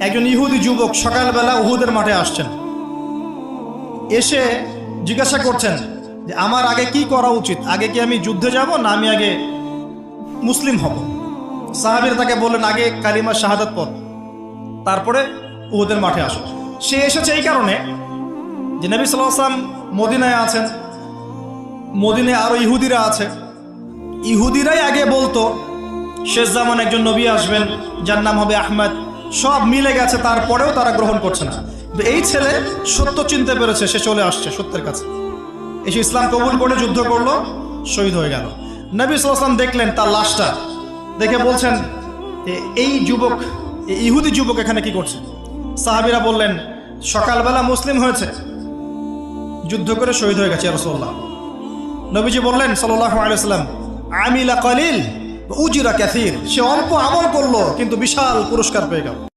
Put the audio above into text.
একজন ইহুদি যুবক সকালবেলা উহুদের মাঠে আসছেন। এসে জিজ্ঞাসা করছেন যে, আমার আগে কি করা উচিত? আগে কি আমি যুদ্ধে যাব না আমি আগে মুসলিম হব? সাহাবির তাকে বললেন, আগে কালিমা শাহাদাত পদ তারপরে উহুদের মাঠে আসো। সে এসেছে এই কারণে যে, নবী সাল্লাহ আসলাম মদিনায় আছেন। মদিনায় আরও ইহুদিরা আছে। ইহুদিরাই আগে বলতো, শেষ জামান একজন নবী আসবেন, যার নাম হবে আহমেদ। সব মিলে গেছে, তারপরেও তারা গ্রহণ করছে না। এই ছেলে সত্য চিনতে পেরেছে, সে চলে আসছে সত্যের কাছে। এসে ইসলাম কবুল করে যুদ্ধ করল, শহীদ হয়ে গেল। নবী সাল্লাম দেখলেন তার লাশটা, দেখে বলছেন এই যুবক ইহুদি যুবক এখানে কি করছে? সাহাবিরা বললেন, সকালবেলা মুসলিম হয়েছে, যুদ্ধ করে শহীদ হয়ে গেছে রসোল্লাহ নবীজি বললেন সাল্লাহ আলাইসাল্লাম আমিলা কলিল উজিরা ক্যাথির সে অল্প আমল করল কিন্তু বিশাল পুরস্কার পেয়ে গেল।